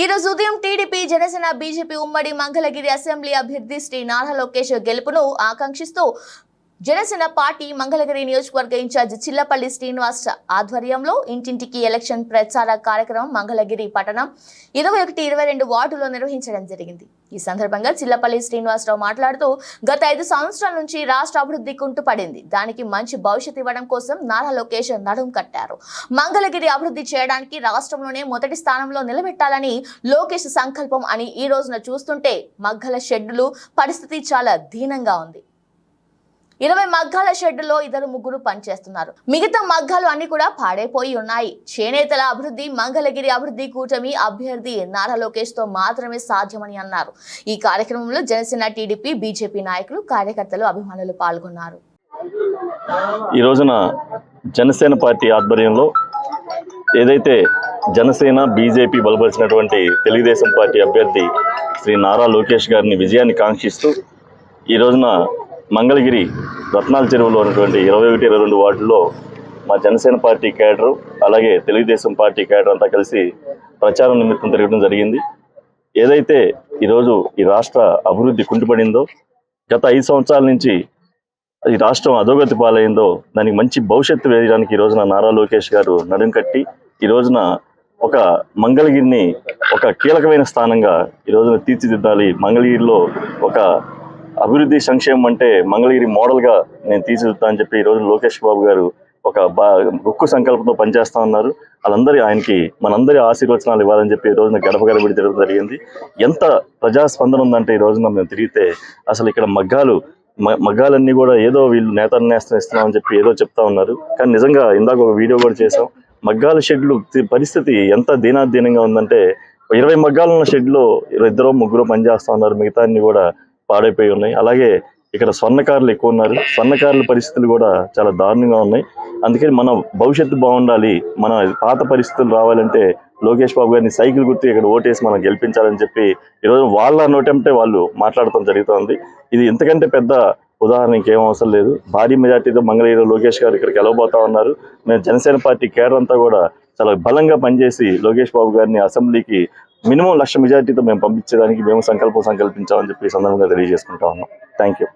ఈ రోజు ఉదయం టీడీపీ జనసేన బీజేపీ ఉమ్మడి మంగళగిరి అసెంబ్లీ అభ్యర్థి శ్రీ నారా లోకేష్ గెలుపును ఆకాంక్షిస్తూ జనసేన పార్టీ మంగళగిరి నియోజకవర్గ ఇన్ఛార్జ్ చిల్లపల్లి శ్రీనివాస్ ఆధ్వర్యంలో ఇంటింటికి ఎలక్షన్ ప్రచార కార్యక్రమం మంగళగిరి పట్టణం ఇరవై ఒకటి ఇరవై రెండు వార్డులో నిర్వహించడం జరిగింది. ఈ సందర్భంగా చిల్లపల్లి శ్రీనివాసరావు మాట్లాడుతూ గత ఐదు సంవత్సరాల నుంచి రాష్ట్ర అభివృద్ధి కుంటుపడింది. దానికి మంచి భవిష్యత్ ఇవ్వడం కోసం నారా లోకేష్ నడుం కట్టారు. మంగళగిరి అభివృద్ధి చేయడానికి రాష్ట్రంలోనే మొదటి స్థానంలో నిలబెట్టాలని లోకేష్ సంకల్పం అని ఈ రోజున చూస్తుంటే మగ్గల షెడ్డులు పరిస్థితి చాలా దీనంగా ఉంది. ఇరవై మగ్గాల షెడ్డులో ఇద్దరు ముగ్గురు పనిచేస్తున్నారు. మిగతా మగ్గాలు అన్ని కూడా పాడైపోయి ఉన్నాయి. చేనేతల అభివృద్ధి మంగళగిరి అభివృద్ధి కూటమి అభ్యర్థి నారా లోకేష్తో మాత్రమే సాధ్యమని అన్నారు. ఈ కార్యక్రమంలో జనసేన టీడీపీ బీజేపీ నాయకులు కార్యకర్తలు అభిమానులు పాల్గొన్నారు. ఈ రోజున జనసేన పార్టీ ఆధ్వర్యంలో ఏదైతే జనసేన బీజేపీ బలపరిచినటువంటి తెలుగుదేశం పార్టీ అభ్యర్థి శ్రీ నారా లోకేష్ గారిని విజయాన్ని కాంక్షిస్తూ ఈ రోజున మంగళగిరి రత్నాల చెరువులో ఉన్నటువంటి ఇరవై ఒకటి ఇరవై రెండు వార్డుల్లో మా జనసేన పార్టీ క్యాడరు అలాగే తెలుగుదేశం పార్టీ క్యాడర్ అంతా కలిసి ప్రచారం నిమిత్తం తిరగడం జరిగింది. ఏదైతే ఈరోజు ఈ రాష్ట్ర అభివృద్ధి కుంటుపడిందో గత ఐదు సంవత్సరాల నుంచి ఈ రాష్ట్రం అధోగతి పాలైందో దానికి మంచి భవిష్యత్తు వేయడానికి ఈ రోజున నారా లోకేష్ గారు నడుం కట్టి ఈ రోజున ఒక మంగళగిరిని ఒక కీలకమైన స్థానంగా ఈ రోజున తీర్చిదిద్దాలి. మంగళగిరిలో ఒక అభివృద్ధి సంక్షేమం అంటే మంగళగిరి మోడల్గా నేను తీర్చిదిద్దా అని చెప్పి ఈ రోజు లోకేష్ బాబు గారు ఒక బా ఉక్కు సంకల్పంతో పనిచేస్తా ఉన్నారు. వాళ్ళందరి ఆయనకి మనందరి ఆశీర్వచనాలు ఇవ్వాలని చెప్పి ఈ రోజున గడప గడబడి తిరగడం జరిగింది. ఎంత ప్రజాస్పందన ఉందంటే ఈ రోజున మేము తిరిగితే అసలు ఇక్కడ మగ్గాలు మగ్గాలన్నీ కూడా ఏదో వీళ్ళు నేత నేస్తం ఇస్తున్నామని చెప్పి ఏదో చెప్తా ఉన్నారు. కానీ నిజంగా ఇందాక ఒక వీడియో కూడా చేసాం మగ్గాల షెడ్లు పరిస్థితి ఎంత దీనాధీనంగా ఉందంటే ఇరవై మగ్గాలున్న షెడ్లో ఇద్దరు ముగ్గురు పనిచేస్తూ ఉన్నారు. మిగతా అన్ని కూడా పాడైపోయి ఉన్నాయి. అలాగే ఇక్కడ స్వర్ణకారులు ఎక్కువ ఉన్నారు. స్వర్ణకారుల పరిస్థితులు కూడా చాలా దారుణంగా ఉన్నాయి. అందుకని మన భవిష్యత్తు బాగుండాలి. మన పాత పరిస్థితులు రావాలంటే లోకేష్ బాబు గారిని సైకిల్ గుర్తు ఇక్కడ ఓటేసి మనం గెలిపించాలని చెప్పి ఈరోజు వాళ్ళ నోటంటే వాళ్ళు మాట్లాడటం జరుగుతోంది. ఇది ఇంతకంటే పెద్ద ఉదాహరణ ఇంకేం అవసరం లేదు. భారీ మెజార్టీతో మంగళగిరి లోకేష్ గారు ఇక్కడ గెలవబోతా ఉన్నారు. మేము జనసేన పార్టీ కేడర్ అంతా కూడా చాలా బలంగా పనిచేసి లోకేష్ బాబు గారిని అసెంబ్లీకి మినిమం లక్ష మెజార్టీతో మేము పంపించడానికి మేము సంకల్పం సంకల్పించామని చెప్పి సందర్భంగా తెలియజేసుకుంటా ఉన్నాం. Thank you